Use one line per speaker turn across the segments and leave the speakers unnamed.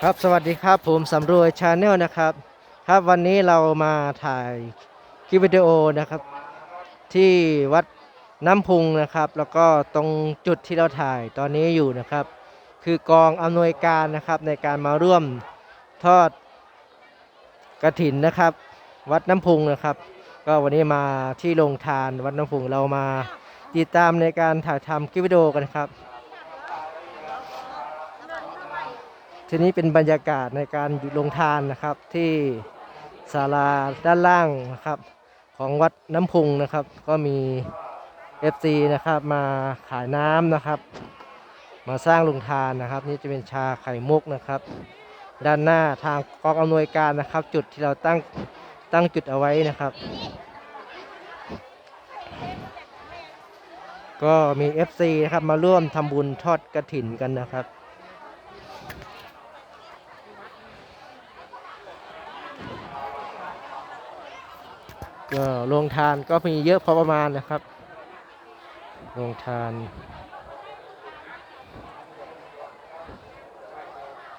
ครับสวัสดีครับผมสำรวยชาแนลนะครับ ครับวันนี้เรามาถ่ายคลิปวิดีโอนะครับ ที่วัดน้ำพุงนะครับ แล้วก็ตรงจุดที่เราถ่ายตอนนี้อยู่นะครับ คือกองอำนวยการนะครับในการมาร่วมทอดกระถินนะครับ วัดน้ำพุงนะครับ ก็วันนี้มาที่โรงทานวัดน้ำพุงเรามา ติดตามในการถ่ายทำคลิปวิดีโอกันครับ ทีนี้เป็นบรรยากาศในการลงทานนะครับที่ศาลาด้านล่างนะครับ ของวัดน้ำพุงนะครับ ก็มี FC นะครับมาขายน้ำนะครับ มาสร้างลงทานนะครับ นี่จะเป็นชาไข่มุกนะครับ ด้านหน้าทางกองอำนวยการนะครับ จุดที่เราตั้งตั้งจุดเอาไว้นะครับ ก็มี FC นะครับมาร่วมทำบุญทอดกระถินกันนะครับ ก็โรงทานก็มีเยอะพอประมาณนะครับ โรงทาน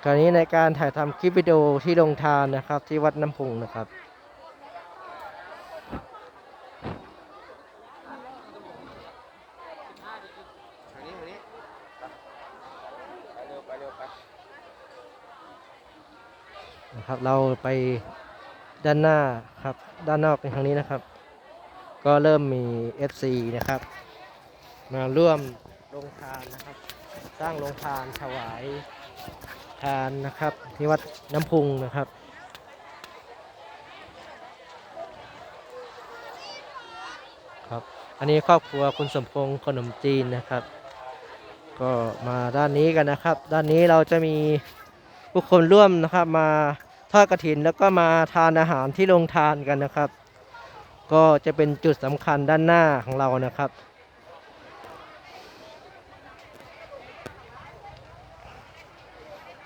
คราวนี้ในการถ่ายทำคลิปวิดีโอที่โรงทานนะครับ ที่วัดน้ำพุงนะครับ
ทางนี้ทางนี้ไปเร็วไปเร็วไป
นะครับ เราไปด้านหน้าครับ ด้านนอกเป็นทางนี้นะครับ ก็เริ่มมี FC นะครับ มาร่วมลงทานนะครับ สร้างโรงทานถวายทานนะครับ ที่วัดน้ำพุงนะครับ ครับ อันนี้ครอบครัวคุณสมพงษ์ขนมจีนนะครับ ก็มาด้านนี้กันนะครับ ด้านนี้เราจะมีผู้คนร่วมนะครับ มาทอดกระถินแล้วก็มาทานอาหารที่โรงทานกันนะครับ ก็จะเป็นจุดสำคัญด้านหน้าของเรานะครับ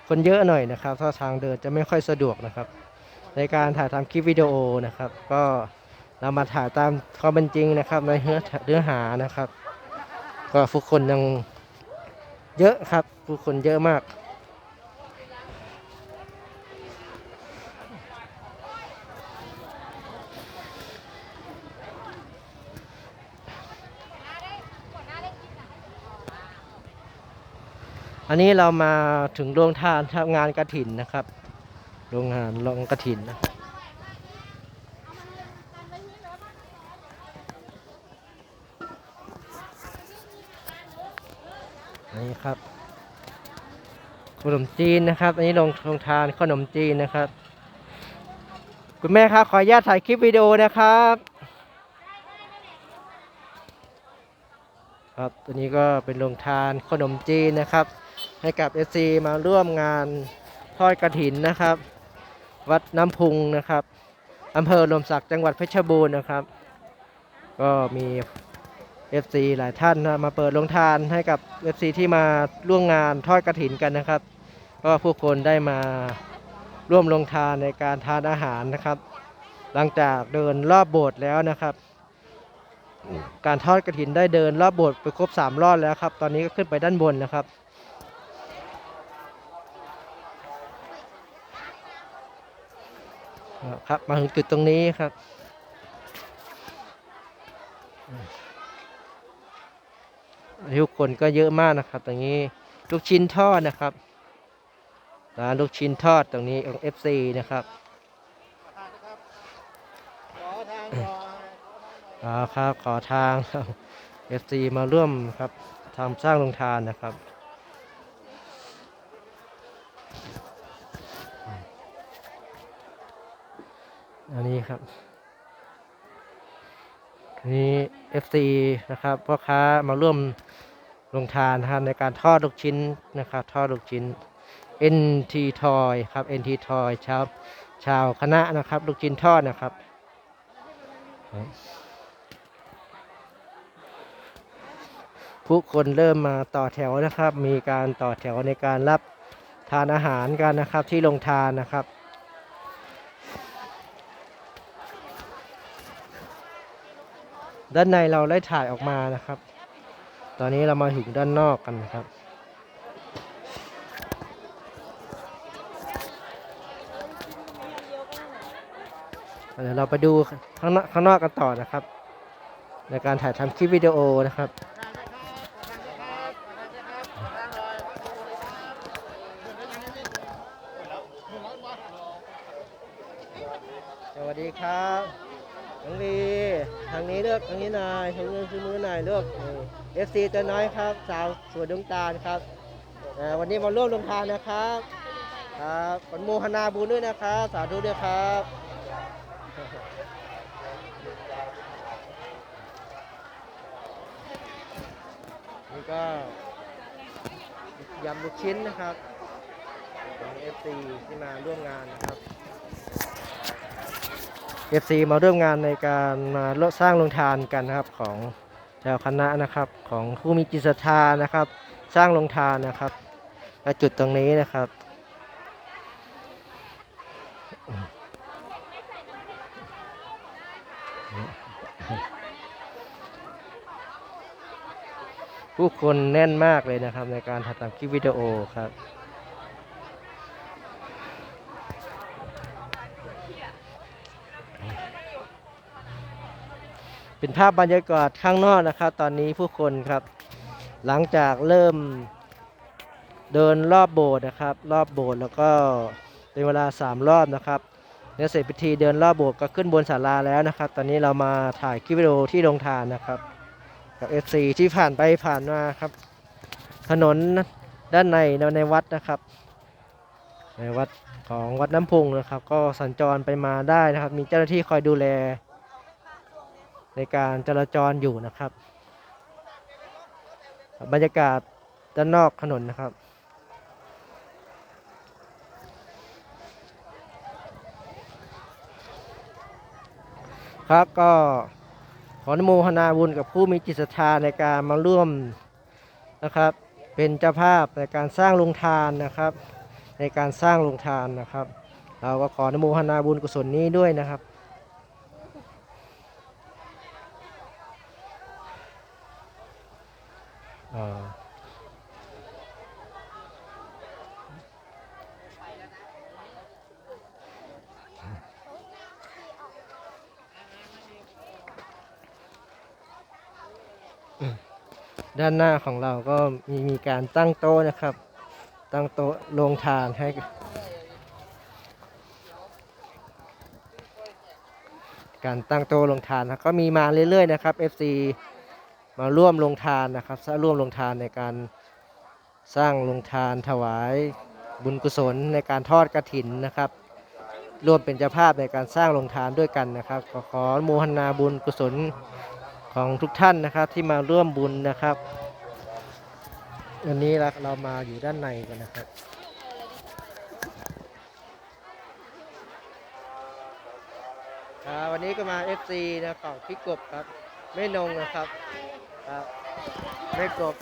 คนเยอะหน่อยนะครับถ้าทางเดินจะไม่ค่อยสะดวกนะครับ ในการถ่ายทำคลิปวิดีโอนะครับ ก็ เรามาถ่ายตามความเป็นจริงนะครับ ในเนื้อหานะครับ ก็ผู้คนยังเยอะครับ ผู้คนเยอะมากอันนี้เรามาถึงโรงทานทำงานกระถินนะครับ โรงงานโรงกระถินนะ นี้ครับ ขนมจีนนะครับ อันนี้โรงโรงทานขนมจีนนะครับ คุณแม่ครับขออนุญาตถ่ายคลิปวิดีโอนะครับ ครับตัวนี้ก็เป็นโรงทานขนมจีนนะครับ ให้กับ SC มาร่วมงานทอดกระถินนะครับ วัดน้ำพุงนะครับอำเภอลมศักดิ์จังหวัดเพชรบูรณ์นะครับ ก็มี FC หลายท่านนะมาเปิดโรงทานให้กับ FC ที่มาร่วมงานทอดกระถินกันนะครับ ก็ผู้คนได้มาร่วมลงทานในการทานอาหารนะครับ หลังจากเดินรอบโบสถ์แล้วนะครับ การทอดกระถินได้เดินรอบโบสถ์ไปครบ3รอบแล้วครับ ตอนนี้ก็ขึ้นไปด้านบนนะครับครับมาถึงจุดตรงนี้ครับ ทุกคนก็เยอะมากนะครับ ตรงนี้ลูกชิ้นทอดนะครับร้านลูกชิ้นทอดตรงนี้ของ FC นะครับ
ขอทางหน่อย
อ่าครับขอทาง FC มาร่วมครับทำสร้างโรงทานนะครับอันนี้ครับนนี้ FC นะครับพ่อค้ามาร่วม ลงทานนะครับในการทอดลูกชิ้นนะครับทอดลูกชิ้น NT Toy ครับ NT Toy ชาวชาวคณะนะครับลูกชิ้นทอดนะครับผู้คนเริ่มมาต่อแถวนะครับ มีการต่อแถวในการรับทานอาหารกันนะครับที่ลงทานนะครับ ด้านในเราได้ถ่ายออกมานะครับ ตอนนี้เรามาถึงด้านนอกกันนะครับ เดี๋ยวเราไปดูข้างนอกข้างนอกกันต่อนะครับ ในการถ่ายทำคลิปวิดีโอนะครับ สวัสดีครับน้องลีทางนี้เลือกทางนี้หนายทางนี้คือมือหนายเลือกเอฟซีตัวน้อยครับ สาวสวยดวงตาลครับวันนี้มาร่วมลงทานนะครับครับขอนโมหนาบุญด้วยนะครับสาธุด้วยครับนี่ก็ยำลูกชิ้นนะครับของ FC ที่มาร่วมงานนะครับ FC มาร่วมงานในการมาสร้างโรงทานกันนะครับของชาวคณะนะครับของผู้มีจิตศรัทธานะครับ สร้างโรงทานนะครับณจุดตรงนี้นะครับผู้คนแน่นมากเลยนะครับในการถ่ายทำคลิปวิดีโอครับ เป็นภาพบรรยากาศข้างนอกนะครับ ตอนนี้ผู้คนครับ หลังจากเริ่มเดินรอบโบสถ์นะครับ รอบโบสถ์แล้วก็เป็นเวลา 3 รอบนะครับเนี่ยเสร็จพิธีเดินรอบโบสถ์ก็ขึ้นบนศาลาแล้วนะครับ ตอนนี้เรามาถ่ายคลิปวิดีโอที่โรงทานนะครับ กับ FC ที่ผ่านไปผ่านมาครับ ถนนด้านในในวัดนะครับ ในวัดของวัดน้ำพุงนะครับ ก็สัญจรไปมาได้นะครับ มีเจ้าหน้าที่คอยดูแล ในการจราจรอยู่นะครับ บรรยากาศด้านนอกถนนนะครับ ครับก็ขออนุโมทนาบุญกับผู้มีจิตศรัทธาในการมาร่วมนะครับ เป็นเจ้าภาพในการสร้างโรงทานนะครับ ในการสร้างโรงทานนะครับ เราก็ขออนุโมทนาบุญกุศลนี้ด้วยนะครับ ด้านหน้าของเราก็มีมีการตั้งโต๊ะนะครับ ตั้งโต๊ะลงทานให้การตั้งโต๊ะลงทานนะก็มีมาเรื่อยๆนะครับ FC มาร่วมลงทานนะครับร่วมลงทานในการสร้างลงทานถวายบุญกุศลในการทอดกระถินนะครับ ร่วมเป็นเจ้าภาพในการสร้างลงทานด้วยกันนะครับขอขออนุโมทนาบุญกุศล ของทุกท่านนะครับที่มาร่วมบุญนะครับ วันนี้เราเรามาอยู่ด้านในกันนะครับวันนี้ก็มา FC นะของพี่กบครับไม่นงนะครับครับไม่กบ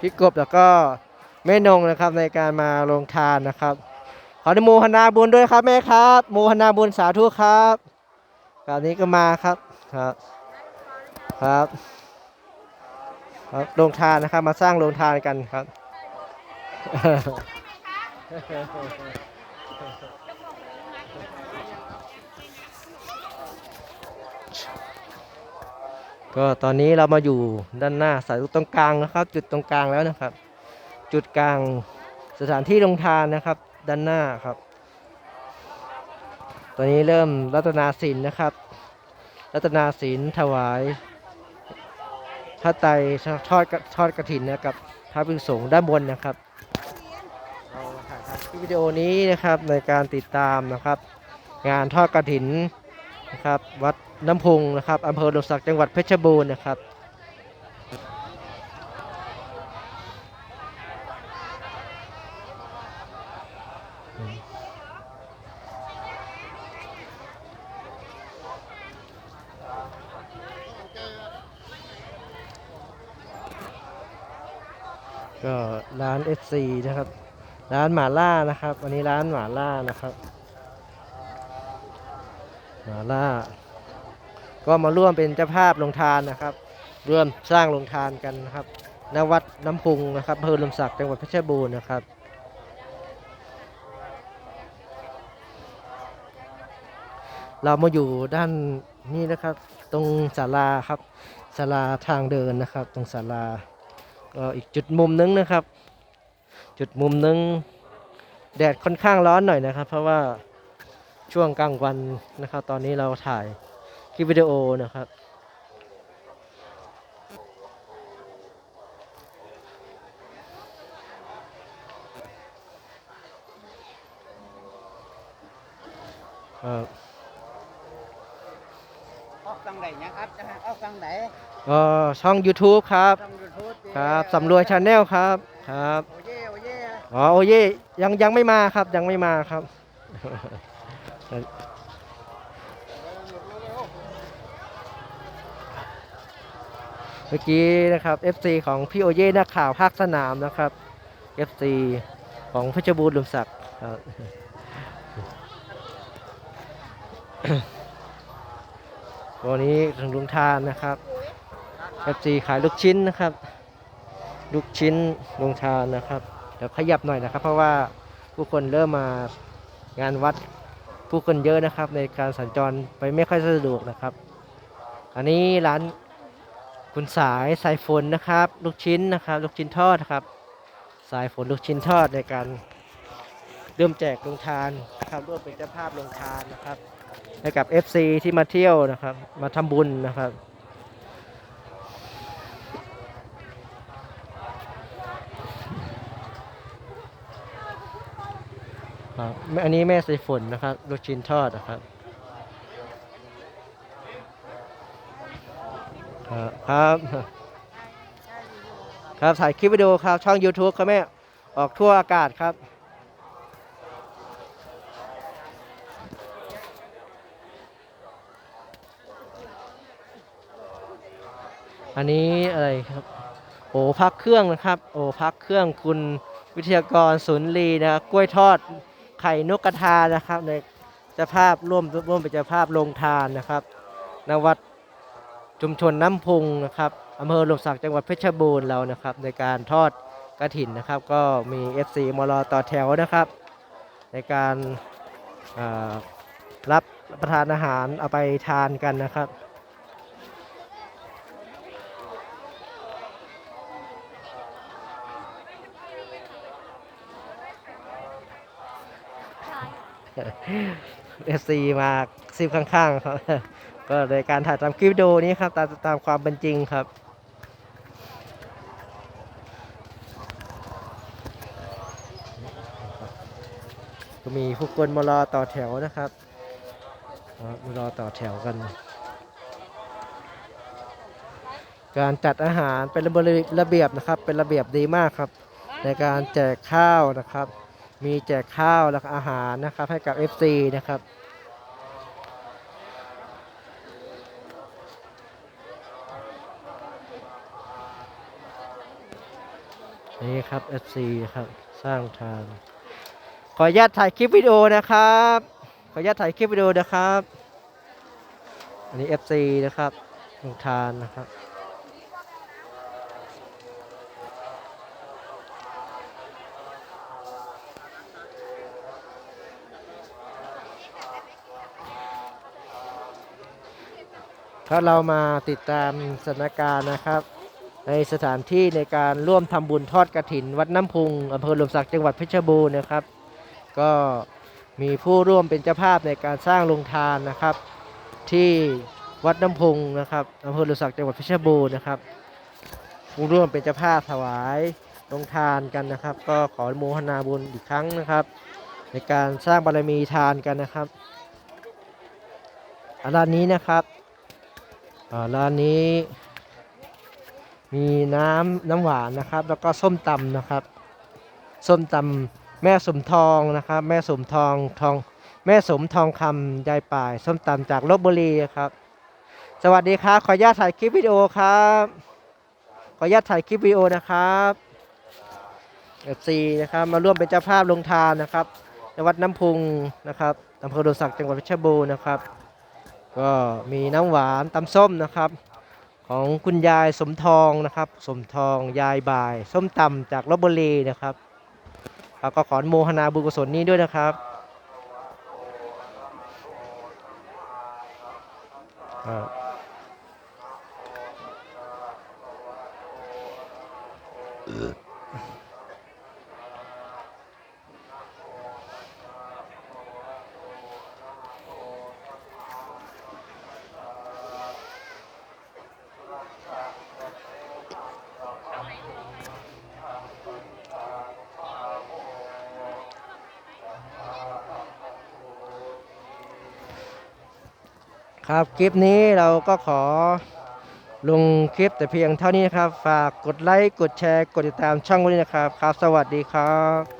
พี่กบแล้วก็ไม่นงนะครับในการมาลงทานนะครับขออนุโมทนาบุญด้วยครับแม่ครับ โมทนาบุญสาธุครับคราวนี้ก็มาครับครับ ครับครับลงทานนะครับ มาสร้างโรงทานกันครับก็ตอนนี้เรามาอยู่ด้านหน้าสายตรงกลางนะครับ จุดตรงกลางแล้วนะครับ จุดกลางสถานที่ลงทานนะครับ ด้านหน้าครับ ตอนนี้เริ่มรัตนาศีลนะครับ รัตนาศีลถวาย พระไตรทอดทอดกระถินนะครับพระภิกษุสงฆ์ด้านบนนะครับเราถ่ายทำคลิปวิดีโอนี้นะครับในการติดตามนะครับ งานทอดกระถินนะครับวัดน้ำพุงนะครับอำเภอดงสักจังหวัดเพชรบูรณ์นะครับ ก็ร้าน FC นะครับ ร้านหมาล่านะครับวันนี้ร้านหมาล่านะครับหมาล่า ก็มาร่วมเป็นเจ้าภาพลงทานนะครับ ร่วมสร้างโรงทานกันนะครับณวัดน้ำพุงนะครับอำเภอลมศักดิ์จังหวัดเพชรบูรณ์นะครับเรามาอยู่ด้านนี้นะครับ ตรงศาลาครับศาลาทางเดินนะครับ ตรงศาลาก็อีกจุดมุมนึงนะครับ จุดมุมนึงแดดค่อนข้างร้อนหน่อยนะครับ เพราะว่าช่วงกลางวันนะครับ ตอนนี้เราถ่ายคลิปวิดีโอนะครับเอ่อ
ออกฟังไหนเนี่ยครับจะให้ออกฟังไหน
เอ่อช่อง YouTube ครับ
ฟังยูทูบ
ครับสำรวยชาแนลครับครับ
โอเย่โอ๋
อโอเย่ยังยังไม่มาครับยังไม่มาครับ เมื่อกี้นะครับ FC ของพี่โอเย่นักข่าวภาคสนามนะครับ FC ของเพชรบูรณ์ลุมศักดิ์ครับวันนี้ถึงลุงทานนะครับ FC ขายลูกชิ้นนะครับ ลูกชิ้นลุงทานนะครับ ดี๋ยวขยับหน่อยนะครับ เพราะว่าผู้คนเริ่มมางานวัดผู้คนเยอะนะครับ ในการสัญจรไปไม่ค่อยสะดวกนะครับ อันนี้ร้านคุณสายสายฝนนะครับ ลูกชิ้นนะครับ ลูกชิ้นทอดครับ สายฝนลูกชิ้นทอดในการเริ่มแจกลงทานนะครับร่วมเป็นเจ้าภาพลงทานนะครับ ให้กับ FC ที่มาเที่ยวนะครับ มาทำบุญนะครับ ครับอันนี้แม่ใส่ฝนนะครับลูกชิ้นทอดนะครับครับ ครับถ่ายคลิปวิดีโอครับช่อง YouTube ครับแม่ ออกทั่วอากาศครับอันนี้อะไรครับ โอ้พักเครื่องนะครับ โอ้พักเครื่องคุณวิทยากรสุนรีนะกล้วยทอด ไข่นกกระทานะครับในเจ้าภาพร่วมร่วมเป็นเจ้าภาพลงทานนะครับณวัดชุมชนน้ำพุงนะครับอำเภอหลมศักดิ์จังหวัดเพชรบูรณ์เรานะครับ ในการทอดกระถินนะครับ ก็มี FC มรอต่อแถวนะครับ ในการารับประทานอาหารเอาไปทานกันนะครับ เอซีมาซิบข้างๆครับก็เลยการถ่ายทำคลิปวิดีโอนี้ครับ ตามตามความเป็นจริงครับก็มีผู้คนมารอต่อแถวนะครับมารอต่อแถวกัน การจัดอาหารเป็นระเบียบนะครับ เป็นระเบียบดีมากครับ ในการแจกข้าวนะครับ มีแจกข้าวและอาหารนะครับให้กับ FC นะครับนี่ครับ FC ครับสร้างทางขออนุญาตถ่ายคลิปวิดีโอนะครับ ขออนุญาตถ่ายคลิปวิดีโอนะครับ อันนี้ FC นะครับลงทานนะครับ ครับเรามาติดตามสถานการณ์นะครับ ในสถานที่ในการร่วมทำบุญทอดกระถิน วัดน้ำพุงอำเภอหลมศักดิ์จังหวัดเพชรบูรณ์นะครับ ก็มีผู้ร่วมเป็นเจ้าภาพในการสร้างโรงทานนะครับ ที่วัดน้ำพุงนะครับอำเภอหลมศักดิ์จังหวัดเพชรบูรณ์นะครับ ผู้ร่วมเป็นเจ้าภาพถวายโรงทานกันนะครับ ก็ขอโมทนาบุญอีกครั้งนะครับ ในการสร้างบารมีทานกันนะครับอันด้านนี้นะครับ ร้านนี้ มีน้ำน้ำหวานนะครับ แล้วก็ส้มตำนะครับ ส้มตำแม่สมทองนะครับ แม่สมทองทอง แม่สมทองคำยายป่าย ส้มตำจากลบบุรีครับ สวัสดีครับ ขออนุญาตถ่ายคลิปวิดีโอครับ ขออนุญาตถ่ายคลิปวิดีโอนะครับเอฟซีนะครับมาร่วมเป็นเจ้าภาพลงทานนะครับในวัดน้ำพุงนะครับอำเภอโดนศักดิ์จังหวัดเพชรบูรณ์นะครับ ก็มีน้ำหวานตำส้มนะครับ ของคุณยายสมทองนะครับ สมทองยายบ่าย ส้มตำจากลบบุรีนะครับแล้วก็ขอนโมทนาบุญกุศลนี้ด้วยนะครับอ่า ครับคลิปนี้เราก็ขอลงคลิปแต่เพียงเท่านี้นะครับ ฝากกดไลค์ กดแชร์ กดติดตามช่องไว้ด้วยนะครับ ครับ สวัสดีครับ